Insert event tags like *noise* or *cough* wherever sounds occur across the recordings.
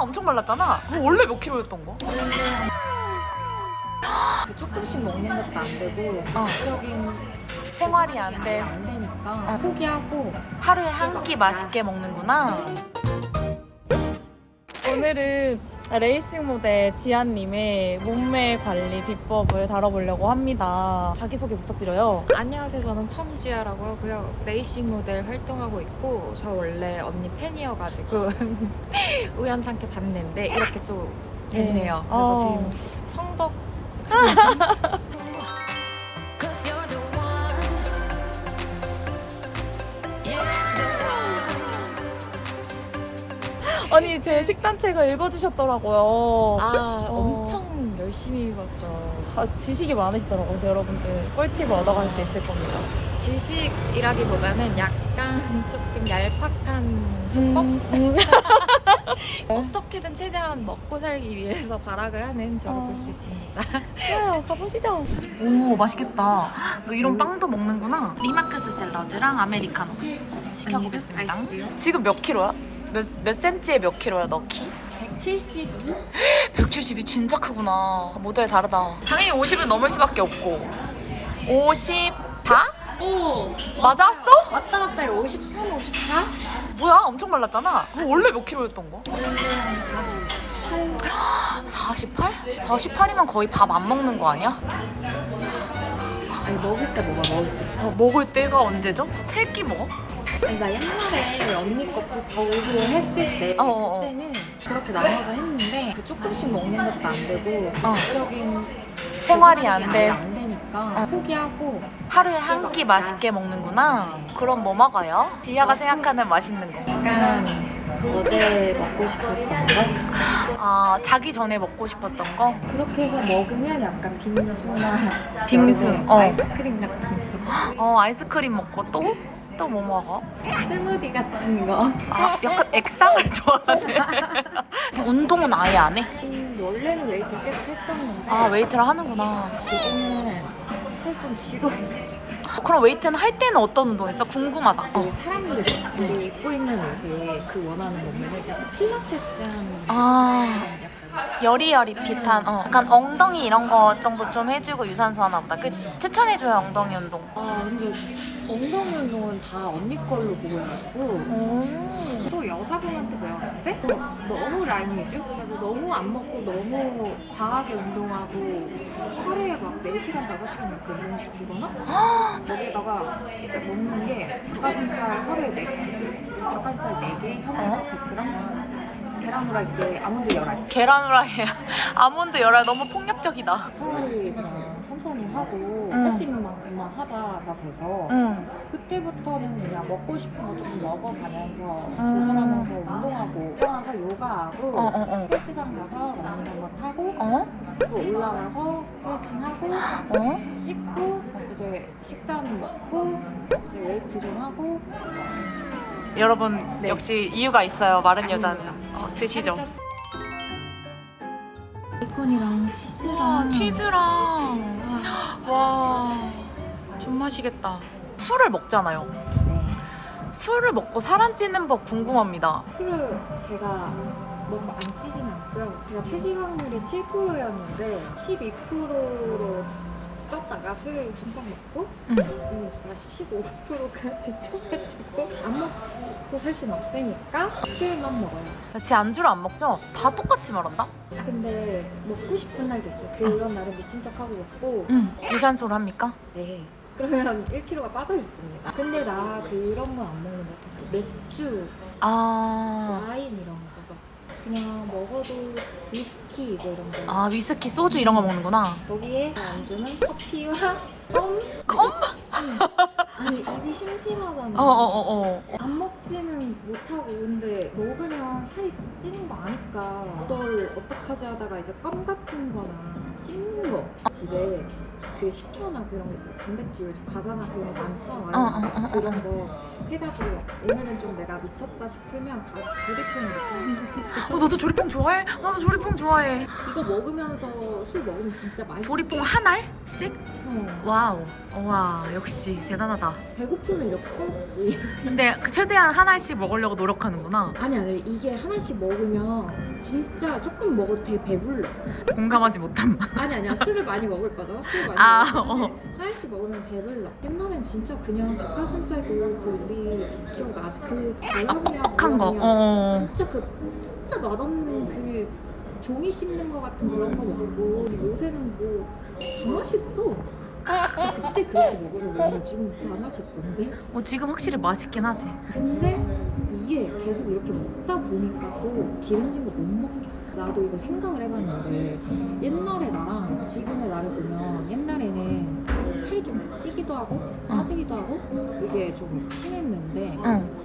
엄청 말랐잖아. 그거 원래 몇 킬로였던 거? 그 조금씩 먹는 것도 안 되고 어. 규칙적인 생활이 안 돼. 안 되니까 어. 포기하고 하루에 한 끼 맛있게 먹는구나. 오늘은 레이싱 모델 지안님의 몸매 관리 비법을 다뤄보려고 합니다. 자기소개 부탁드려요. 안녕하세요 저는 천지아라고 하고요 레이싱 모델 활동하고 있고 저 원래 언니 팬이어가지고 *laughs* 우연찮게 봤는데 이렇게 또 됐네요 네. 그래서 어. 지금 성덕 *laughs* 아니 제 식단책을 읽어주셨더라고요. 아 어. 엄청 열심히 읽었죠 아, 지식이 많으시더라고요. 그래서 여러분들 꿀팁을 얻어갈 수 있을 겁니다. 지식이라기보다는 약간 조금 얄팍한 수법? 음, 음. *laughs* 어떻게든 최대한 먹고 살기 위해서 발악을 하는 저를 어. 볼수 있습니다. 좋아요. 가보시죠. 오 맛있겠다. 너 이런 빵도 먹는구나. 리마크스 샐러드랑 아메리카노 시켜보겠습니다. 아이스요? 지금 몇 킬로야? 몇, 몇 센치에 몇 킬로야 너 키? 172? 170이 *gasps* 진짜 크구나. 모델 다르다. 당연히 50은 넘을 수밖에 없고. 50 다? 오! 맞았어? 왔다 갔다 해. 53, 54? 뭐야? 엄청 말랐잖아. 그거 원래 몇 킬로였던 거? 원래 한 48? 48이면 거의 밥 안 먹는 거 아니야? 아니, 먹을 때 먹어, 먹을 때. 어, 먹을 때가 언제죠? 세끼 먹어? 아니, 나 옛날에 언니 거 거울로 했을 때, 어, 어, 어. 그때는 그렇게 나눠서 했는데, 그 조금씩 먹는 것도 안 되고, 어. 규칙적인 생활이 안 돼. 안 되니까, 어. 포기하고, 하루에 한 끼 맛있게 먹는구나. 그럼 뭐 먹어요? 지아가 생각하는 맛있는 거. 약간 어제 먹고 싶었던 거? 아, 자기 전에 먹고 싶었던 거? 그렇게 해서 먹으면 약간 빙수나 빙수, 어. 아이스크림 같은 거 어, 아이스크림 먹고 또? 또 뭐 먹어? 스무디 같은 거 아, 약간 액상을 *laughs* 좋아하네. 운동은 아예 안 해? 음, 원래는 웨이트 계속 했었는데 아, 웨이트를 하는구나. 지금은 사실 좀 지루해가지고 그럼 웨이트는 할 때는 어떤 운동 했어? 궁금하다. 그 사람들이 입고 있는 옷에 그 원하는 몸매는 약간 필라테스 하는 아. 약간 여리여리 핏한, 어. 약간 엉덩이 이런 거 정도 좀 해주고 유산소 하나 보다, 그치? 추천해줘요, 엉덩이 운동. 아 근데 엉덩이 운동은 다 언니 걸로 보고 해가지고 오. 또 여자분한테 배웠는데 또 너무 라인 위주? 그래서 너무 안 먹고 너무 과하게 운동하고 하루에 막 4시간, 5시간 이렇게 운동시키거나 여기다가 이제 먹는 게 닭가슴살 하루에 4, 닭가슴살 4개, 햄버거 100g 계란 후라이 2개, 아몬드 열알 계란 후라이, *laughs* 아몬드 열알 너무 폭력적이다. 차라리 그냥 천천히 하고 응. 할수 있는 만큼만 하자가 돼서 응. 그때부터는 그냥 먹고 싶은 거 조금 먹어가면서 음. 조절하면서 운동하고 들어가서 요가하고 어, 어, 어. 헬스장 가서 러닝 한번 타고 어? 또 올라가서 스트레칭하고 어? 씻고 이제 식단 먹고 이제 웨이트 좀 하고 여러분, 네. 역시 이유가 있어요, 마른 여자는. 드시죠. 베이컨이랑 치즈랑 와, 치즈랑. 와, 좀 마시겠다. 술을 먹잖아요. 네. 술을 먹고 살안 찌는 법 궁금합니다. 술을 제가 먹고 안 찌진 않고요. 제가 체지방률이 7%였는데 12%로 쪘다가 술을 한잔 먹고 응. 지금 다시 15%까지 쪄가지고 *laughs* 안 먹고 살 수는 없으니까 술만 먹어요. 지 안주를 안 먹죠? 다 똑같이 말한다? 아 근데 먹고 싶은 날도 있지. 그런 날은 미친 척하고 먹고 응. 유산소를 합니까? 네. 그러면 1kg가 빠져 있습니다. 근데 나 그런 거 안 먹는 것 같아. 그 맥주, 아. 와인 이런 거 막. 그냥 먹어도 위스키 이거 이런 거. 아, 위스키, 소주 이런 거 먹는구나. 거기에 안주는 커피와 껌? 껌? 아니 입이 심심하잖아. 어, 어, 어, 어. 안 먹지는 못하고 근데 먹으면 살이 찌는 거 아니까 그걸 어떡하지 하다가 이제 껌 같은 거나 씹는 거 집에 그 식혀나 그런 거 있잖아 단백질 과자나 그런 거 많잖아 어, 어, 어, 그런 거 해가지고 오늘은 좀 내가 미쳤다 싶으면 다 조리통으로 이렇게 어, 너도 조리뽕 좋아해? 나도 조리뽕 좋아해. 이거 먹으면서 술 먹으면 진짜 맛있어 조리뽕 한 알씩? 어, 와우. 와, 역시 대단하다. 배고프면 이렇게 먹지 근데 그 최대한 한 알씩 먹으려고 노력하는구나. 아니 아니 이게 하나씩 먹으면 진짜 조금 먹어도 되게 배불러 공감하지 못한 맛. 아니 아니야 술을 많이 먹을 거잖아 술 많이 아, 먹으면 어. 하나씩 먹으면 배불러 옛날엔 진짜 그냥 닭가슴살 도 그 우리 기억나지 그 달라미야 퍽한 거. 뭐야, 어. 진짜 그 진짜 맛없는 그 종이 씹는 거 같은 그런 거 먹고 근데 요새는 뭐다 맛있어 그때 그렇게 먹어서 지금 다 맛있던데 어, 지금 확실히 맛있긴 하지. 근데 이게 계속 이렇게 먹다 보니까 또 기름진 거 못 먹겠어. 나도 이거 생각을 해봤는데 옛날에 나랑 지금의 나를 보면 옛날에는 살이 좀 찌기도 하고 빠지기도 하고 이게 좀 심했는데 응.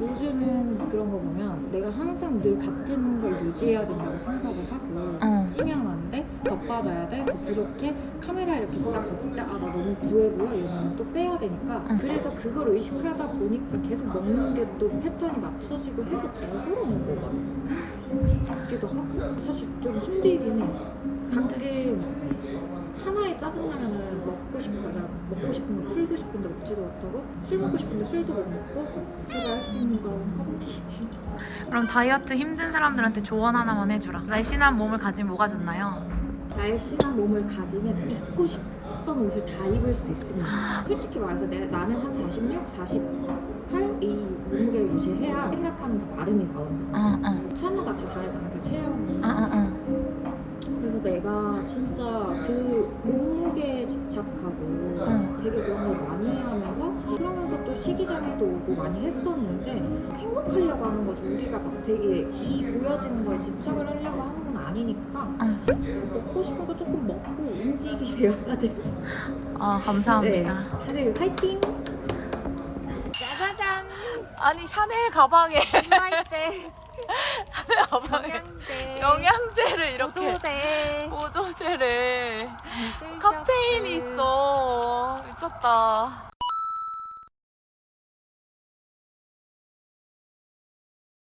요즘은 그런 거 보면 내가 항상 늘 같은 걸 유지해야 된다고 생각을 하고 응. 찌면 안 돼, 더 빠져야 돼, 더 부족해. 카메라 이렇게 딱 봤을 때 아 나 너무 부해 보여 이러면 또 빼야 되니까 응. 그래서 그걸 의식하다 보니까 계속 먹는 게 또 패턴이 맞춰지고 해서 더 그러는 것 같기도 하고 사실 좀 힘들긴 해. 가끔 하나에 짜증나면은 먹고 싶거나 먹고 싶은 거 풀고 싶은데 먹지도 못하고 술 먹고 싶은데 술도 못 먹고 제가 할 수 있는 건 커피. 그럼 다이어트 힘든 사람들한테 조언 하나만 해주라. 날씬한 몸을 가진 뭐가 좋나요? 날씬한 몸을 가지면 입고 싶던 옷을 다 입을 수 있습니다. 솔직히 말해서 내, 나는 한 46, 48 이 몸무게를 유지해야 생각하는 그 마름이 나온다. 어, 어. 사람마다 다 다르잖아, 그 체형이. 어, 어, 어. 그래서 내가 진짜 그 몸무게에 집착하고 응. 되게 그런 걸 많이 하면서 그러면서 또 시기장애도 오고 많이 했었는데 행복하려고 하는 거지. 우리가 막 되게 이 보여지는 거에 집착을 하려고 하는 건 아니니까 어. 먹고 싶은 거 조금 먹고 움직이세요 다들 아, 감사합니다. 네, 다들 화이팅! 짜자잔 아니, 샤넬 가방에. *laughs* 샤넬 가방에 영양제. 영양제를 이렇게 미쳤다.